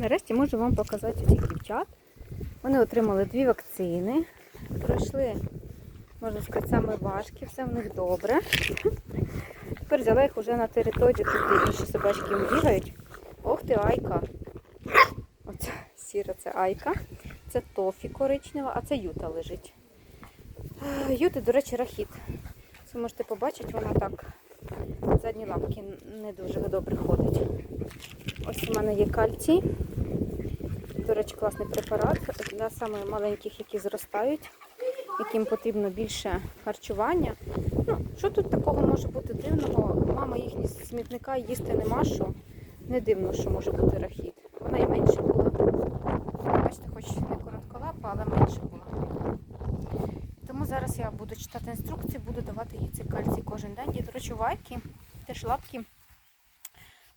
Нарешті можу вам показати цих дівчат. Вони отримали дві вакцини, пройшли, можна сказати, саме важкі, все в них добре. Тепер взяла їх вже на територію, тут інші собачки бігають. Ох ти, Айка. Оце сіра це Айка. Це Тофі коричнева, а це Юта лежить. Юти, до речі, рахіт. Це можете побачити, вона так задні лапки не дуже добре ходить. Ось у мене є кальцій. Речі, класний препарат для самих маленьких, які зростають, яким потрібно більше харчування. Ну, що тут такого може бути дивного? Мама їхні смітника їсти нема що. Не дивно, що може бути рахіт. Вона і менше була. Бачите, хоч не коротколапа, але менше була. Тому зараз я буду читати інструкції, буду давати їй цей кальцій кожен день. І, до речі, вайки, теж лапки,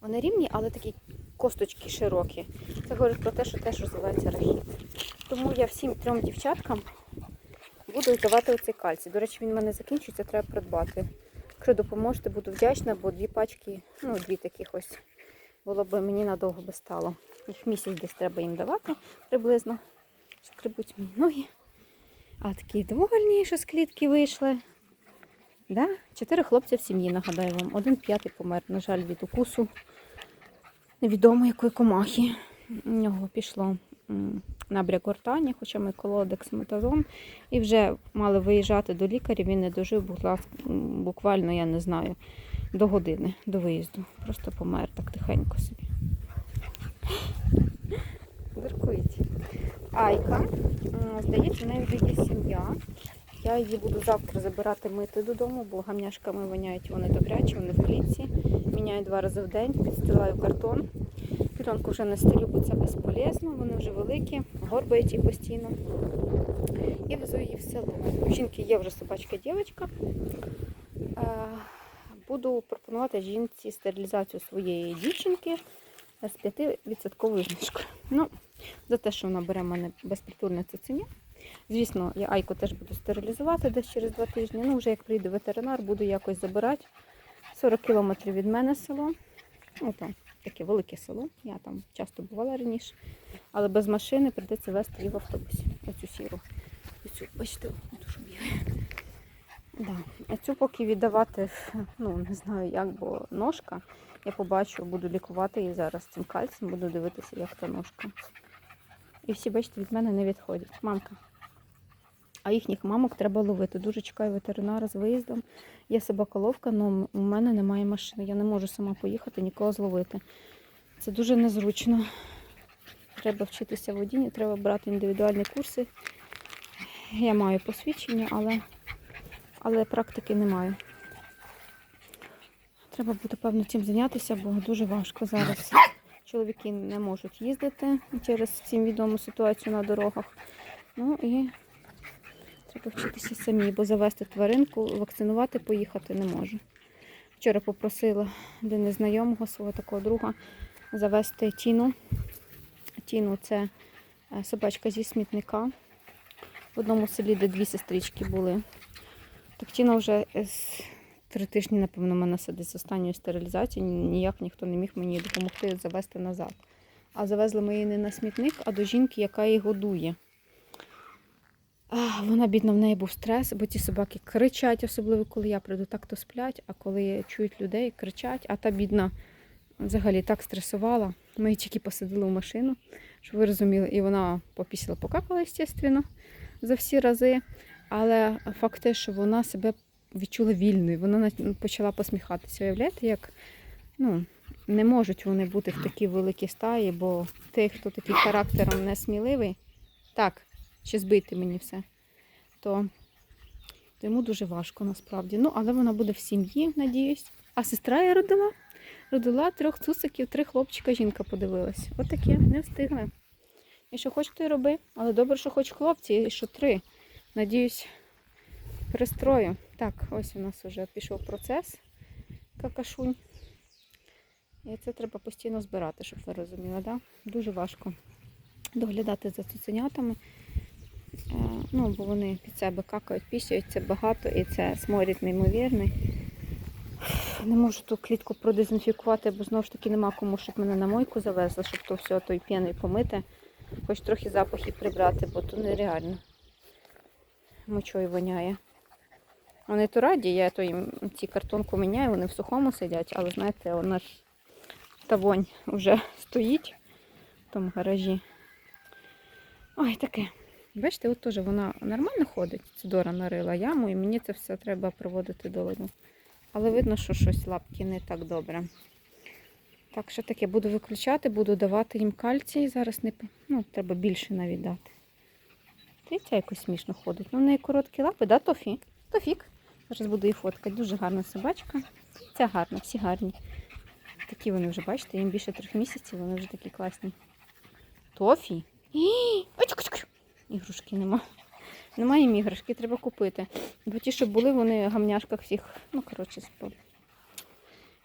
вони рівні, але такі косточки широкі. Це говорить про те, що теж розвивається рахіт. Тому я всім трьом дівчаткам буду давати оцей кальцій. До речі, він в мене закінчується, треба придбати. Якщо допоможете, буду вдячна, бо дві пачки, ну, дві таких ось, було б мені надовго би стало. Їх місяць десь треба їм давати приблизно. Скребуть мені ноги. А такі довольні, що з клітки вийшли. Да? Чотири хлопця в сім'ї, нагадаю вам. Один п'ятий помер, на жаль, від укусу. Невідомо якої комахи. У нього пішло набряк гортані, хоча ми кололи дексаметазон. І вже мали виїжджати до лікаря. Він не дожив, буквально, я не знаю, до години, до виїзду. Просто помер так тихенько собі. Зиркують. Айка. Здається, в неї є сім'я. Я її буду завтра забирати мити додому, бо гамняшками воняють вони добрячі, вони в клітці. Міняю два рази в день, підстилаю картон. Пілонку вже не стелю, бо це безполезно, вони вже великі, горбають її постійно. І везу її в село. У жінки є вже собачка дівчинка. Е, Буду пропонувати жінці стерилізацію своєї дівчинки з 5% знижкою. Ну, за те, що вона бере в мене безпритульне цуценя. Звісно, я Айку теж буду стерилізувати десь через два тижні. Ну, вже як прийде ветеринар, буду якось забирати. 40 кілометрів від мене село. Ну, там таке велике село. Я там часто бувала раніше. Але без машини прийдеться везти її в автобусі. Оцю сіру. Оцю, бачите, дуже. Да. А цю поки віддавати, ну не знаю як, бо ножка. Я побачу, буду лікувати її зараз цим кальцем, буду дивитися, як та ножка. І всі, бачите, від мене не відходять. Мамка. А їхніх мамок треба ловити. Дуже чекаю ветеринара з виїздом. Є собаколовка, але у мене немає машини. Я не можу сама поїхати, нікого зловити. Це дуже незручно. Треба вчитися водінню, треба брати індивідуальні курси. Я маю посвідчення, але, але практики не маю. Треба буде, певно, цим зайнятися, бо дуже важко зараз. Чоловіки не можуть їздити через всім відому ситуацію на дорогах. Ну і треба вчитися самі, бо завести тваринку, вакцинувати, поїхати не можу. Вчора попросила до незнайомого свого такого друга завести тіну. Тіну це е, собачка зі смітника. В одному селі, де дві сестрички були. Так Тіна вже три тижні, напевно, мене сидить з останньої стерилізації. Ніяк ніхто не міг мені допомогти завести назад. А завезли ми її не на смітник, а до жінки, яка її годує. Вона, бідна, в неї був стрес, бо ті собаки кричать, особливо коли я прийду, так то сплять, а коли чують людей, кричать, а та бідна взагалі так стресувала. Ми її тільки посадили в машину, щоб ви розуміли, і вона попісила, покакала, звісно, за всі рази. Але факт те, що вона себе відчула вільною, вона на- почала посміхатися. Уявляєте, як ну, не можуть вони бути в такій великій стаї, бо той, хто такий характером несміливий, так, чи збити мені все, то, йому дуже важко насправді. Ну, але вона буде в сім'ї, надіюсь. А сестра я родила. Родила трьох цусиків, три хлопчика, жінка подивилась. От таке, не встигли. І що хоч то й роби, але добре, що хоч хлопці, і що три. Надіюсь, пристрою. Так, ось у нас вже пішов процес какашунь. І це треба постійно збирати, щоб ви розуміли, да? Дуже важко доглядати за цуценятами. Е, Ну, бо вони під себе какають, пісяють, багато і це сморід неймовірний. Не можу ту клітку продезінфікувати, бо знову ж таки нема кому, щоб мене на мойку завезли, щоб то все той п'яний помити. Хоч трохи запахи прибрати, бо то нереально. Мочою воняє. Вони то раді, я то їм ці картонку міняю, вони в сухому сидять, але знаєте, вона ж та вонь вже стоїть в тому гаражі. Ой, таке. Бачите, от теж вона нормально ходить. Цидора нарила яму, і мені це все треба проводити до ладу. Але видно, що щось лапки не так добре. Так що таке, буду виключати, буду давати їм кальцій. Зараз не ну, треба більше навіть дати. Дивіться, якось смішно ходить. Ну, в неї короткі лапи, да, Тофі? Тофік. Зараз буду її фоткати. Дуже гарна собачка. Ця гарна, всі гарні. Такі вони вже, бачите, їм більше трьох місяців, вони вже такі класні. Тофі. Очку-чку. Ігрушки нема. Немає їм іграшки, треба купити. Бо ті, що були, вони в гамняшках всіх, ну, коротше, спали.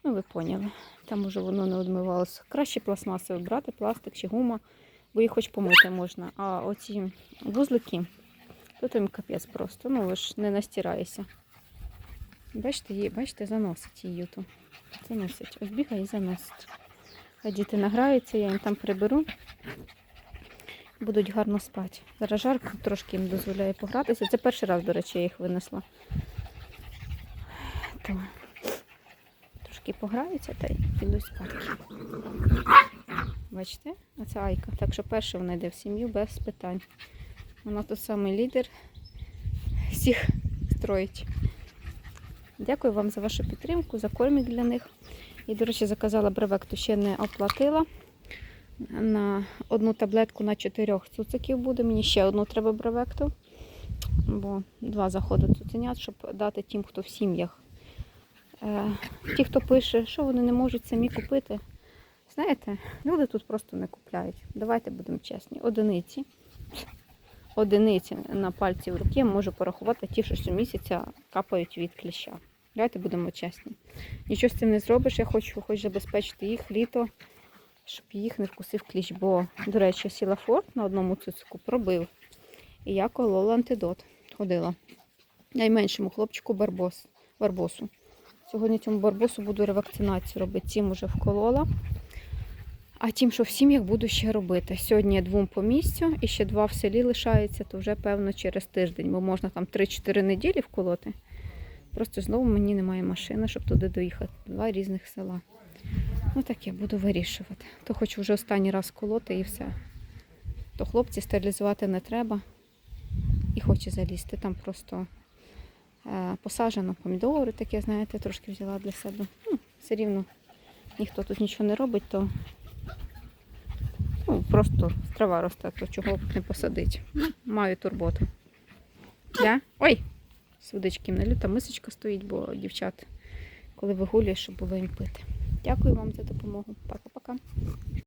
Ну, ви поняли. Там уже воно не одмивалося. Краще пластмасове брати, пластик чи гума, бо їх хоч помити можна. А оці вузлики, то там капець просто. Ну, ви ж не настираєшся. Бачите, її, бачите, заносить її ту. Заносить. Ось бігає і заносить. А діти награються, я їм там приберу. Будуть гарно спати. Зараз жарко, трошки їм дозволяє погратися. Це перший раз, до речі, я їх винесла. То трошки пограються та й підуть спати. Бачите, оця Айка. Так що перша вона йде в сім'ю без питань. Вона той самий лідер всіх строїть. Дякую вам за вашу підтримку, за кормік для них. І, до речі, заказала бревекту, ще не оплатила. На одну таблетку на чотирьох цуциків буде. Мені ще одну треба бревекту, бо два заходи цуценят, щоб дати тим, хто в сім'ях. Е, ті, хто пише, що вони не можуть самі купити. Знаєте, люди тут просто не купляють. Давайте будемо чесні. Одиниці. Одиниці на пальці в руки можу порахувати ті, що щомісяця капають від кліща. Давайте будемо чесні. Нічого з цим не зробиш. Я хочу хоч забезпечити їх літо, щоб їх не вкусив кліщ. Бо, до речі, сілафорт на одному цуцику пробив. І я колола антидот. Ходила. Найменшому хлопчику барбос, барбосу. Сьогодні цьому барбосу буду ревакцинацію робити. Тім уже вколола. А тим, що в сім'ях буду ще робити. Сьогодні двом по місцю і ще два в селі лишається, то вже певно через тиждень, бо можна там 3-4 неділі вколоти. Просто знову мені немає машини, щоб туди доїхати. Два різних села. Ну таке буду вирішувати. То хочу вже останній раз колоти і все. То хлопці стерилізувати не треба. І хоче залізти. Там просто е, посаджено помідори, таке, знаєте, трошки взяла для себе. Ну, все рівно ніхто тут нічого не робить, то ну, просто трава росте, то чого б не посадить. Ну, Маю турботу. Да? Ой! З водички налю, там мисочка стоїть, бо дівчат, коли вигулюєш, щоб було їм пити. Дякую вам за допомогу. Пока-пока.